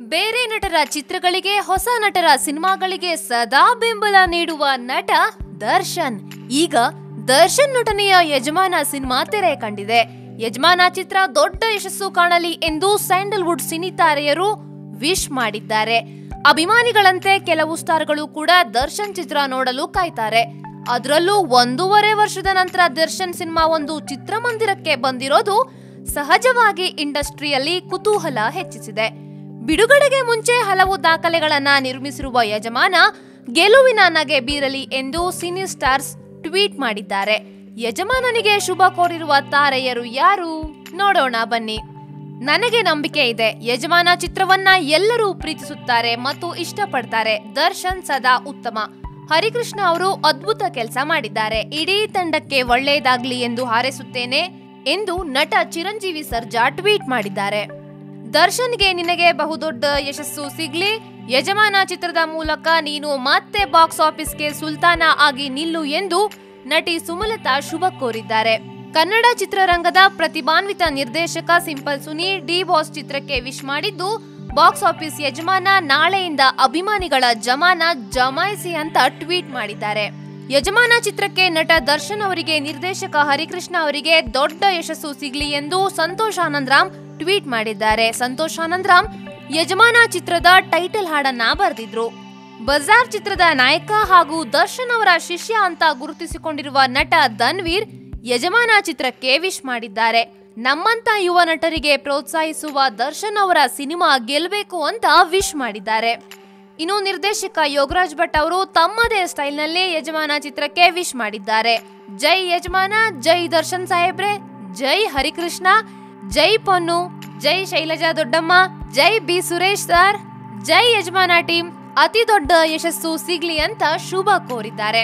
ಬೇರೆ ನಟರ ಚಿತ್ರಗಳಿಗೆ, ಹೊಸ ನಟರ ಸಿನಿಮಾಗಳಿಗೆ ಸದಾ ಬೆಂಬಲ ನೀಡುವ ನಟ ದರ್ಶನ್. ಈಗ ದರ್ಶನ್ ನಟನೆಯ ಯಜಮಾನ ಸಿನಿಮಾ ತೆರೆ ಕಂಡಿದೆ. ಯಜಮಾನ ಚಿತ್ರ ದೊಡ್ಡ ಯಶಸ್ಸು ಕಾಣಲಿ ಎಂದು ಸ್ಯಾಂಡಲ್ವುಡ್ ಸಿನಿತಾರೆಯರು ವಿಶ್ ಮಾಡಿದ್ದಾರೆ. ಅಭಿಮಾನಿಗಳಂತೆ ಕೆಲವು ಸ್ಟಾರ್ಗಳು ಕೂಡ ದರ್ಶನ್ ಚಿತ್ರ ನೋಡಲು ಕಾಯ್ತಾರೆ. ಅದರಲ್ಲೂ ಒಂದೂವರೆ ವರ್ಷದ ನಂತರ ದರ್ಶನ್ ಸಿನಿಮಾ ಒಂದು ಚಿತ್ರಮಂದಿರಕ್ಕೆ ಬಂದಿರೋದು ಸಹಜವಾಗಿ ಇಂಡಸ್ಟ್ರಿಯಲ್ಲಿ ಕುತೂಹಲ ಹೆಚ್ಚಿಸಿದೆ. ಬಿಡುಗಡೆಗೆ ಮುಂಚೆ ಹಲವು ದಾಖಲೆಗಳನ್ನ ನಿರ್ಮಿಸಿರುವ ಯಜಮಾನ ಗೆಲುವಿನ ನಗೆ ಬೀರಲಿ ಎಂದು ಸಿನಿ ಸ್ಟಾರ್ಸ್ ಟ್ವೀಟ್ ಮಾಡಿದ್ದಾರೆ. ಯಜಮಾನನಿಗೆ ಶುಭ ಕೋರಿರುವ ತಾರೆಯರು ಯಾರು? ನೋಡೋಣ ಬನ್ನಿ. ನನಗೆ ನಂಬಿಕೆ ಇದೆ. ಯಜಮಾನ ಚಿತ್ರವನ್ನ ಎಲ್ಲರೂ ಪ್ರೀತಿಸುತ್ತಾರೆ ಮತ್ತು ಇಷ್ಟಪಡ್ತಾರೆ. ದರ್ಶನ್ ಸದಾ ಉತ್ತಮ. ಹರಿಕೃಷ್ಣ ಅವರು ಅದ್ಭುತ ಕೆಲಸ ಮಾಡಿದ್ದಾರೆ. ಇಡೀ ತಂಡಕ್ಕೆ ಒಳ್ಳೆಯದಾಗ್ಲಿ ಎಂದು ಹಾರೈಸುತ್ತೇನೆ ಎಂದು ನಟ ಚಿರಂಜೀವಿ ಸರ್ಜಾ ಟ್ವೀಟ್ ಮಾಡಿದ್ದಾರೆ. ದರ್ಶನ್ಗೆ ನಿನಗೆ ಬಹುದೊಡ್ಡ ಯಶಸ್ಸು ಸಿಗ್ಲಿ. ಯಜಮಾನ ಚಿತ್ರದ ಮೂಲಕ ನೀನು ಮತ್ತೆ ಬಾಕ್ಸ್ ಆಫೀಸ್ಗೆ ಸುಲ್ತಾನ ಆಗಿ ನಿಲ್ಲು ಎಂದು ನಟಿ ಸುಮಲತಾ ಶುಭ ಕೋರಿದ್ದಾರೆ. ಕನ್ನಡ ಚಿತ್ರರಂಗದ ಪ್ರತಿಭಾನ್ವಿತ ನಿರ್ದೇಶಕ ಸಿಂಪಲ್ ಸುನಿ ಡಿ ಬಾಸ್ ಚಿತ್ರಕ್ಕೆ ವಿಶ್ ಮಾಡಿದ್ದು, ಬಾಕ್ಸ್ ಆಫೀಸ್ ಯಜಮಾನ ನಾಳೆಯಿಂದ ಅಭಿಮಾನಿಗಳ ಜಮಾನ ಜಮಾಯಿಸಿ ಅಂತ ಟ್ವೀಟ್ ಮಾಡಿದ್ದಾರೆ. ಯಜಮಾನ ಚಿತ್ರಕ್ಕೆ ನಟ ದರ್ಶನ್ ಅವರಿಗೆ ನಿರ್ದೇಶಕ ಹರಿಕೃಷ್ಣ ಅವರಿಗೆ ದೊಡ್ಡ ಯಶಸ್ಸು ಸಿಗಲಿ ಎಂದು ಸಂತೋಷ್ ಆನಂದ್ರಾಮ್ ಟ್ವೀಟ್ ಮಾಡಿದ್ದಾರೆ. ಸಂತೋಷ್ ಆನಂದ್ರಾಮ್, ಯಜಮಾನ ಚಿತ್ರದ ಟೈಟಲ್ ಹಾಡನ್ನ ಬರೆದಿದ್ರು. ಬಜಾರ್ ಚಿತ್ರದ ನಾಯಕ ಹಾಗೂ ದರ್ಶನ್ ಅವರ ಶಿಷ್ಯ ಅಂತ ಗುರುತಿಸಿಕೊಂಡಿರುವ ನಟ ಧನ್ವೀರ್ ಯಜಮಾನ ಚಿತ್ರಕ್ಕೆ ವಿಶ್ ಮಾಡಿದ್ದಾರೆ. ನಮ್ಮಂತ ಯುವ ನಟರಿಗೆ ಪ್ರೋತ್ಸಾಹಿಸುವ ದರ್ಶನ್ ಅವರ ಸಿನಿಮಾ ಗೆಲ್ಲಬೇಕು ಅಂತ ವಿಶ್ ಮಾಡಿದ್ದಾರೆ. ಇನ್ನು ನಿರ್ದೇಶಕ ಯೋಗರಾಜ್ ಭಟ್ ಅವರು ತಮ್ಮದೇ ಸ್ಟೈಲ್ನಲ್ಲಿ ಯಜಮಾನ ಚಿತ್ರಕ್ಕೆ ವಿಶ್ ಮಾಡಿದ್ದಾರೆ. ಜೈ ಯಜಮಾನ, ಜೈ ದರ್ಶನ್ ಸಾಹೇಬ್ರೆ, ಜೈ ಹರಿಕೃಷ್ಣ ಜೈ ಪೊನ್ನು, ಜೈ ಶೈಲಜಾ ದೊಡ್ಡಮ್ಮ, ಜೈ ಬಿ ಸುರೇಶ್ ಸರ್, ಜೈ ಯಜಮಾನ ಟೀಮ್, ಅತಿ ದೊಡ್ಡ ಯಶಸ್ಸು ಸಿಗ್ಲಿ ಅಂತ ಶುಭ ಕೋರಿದ್ದಾರೆ.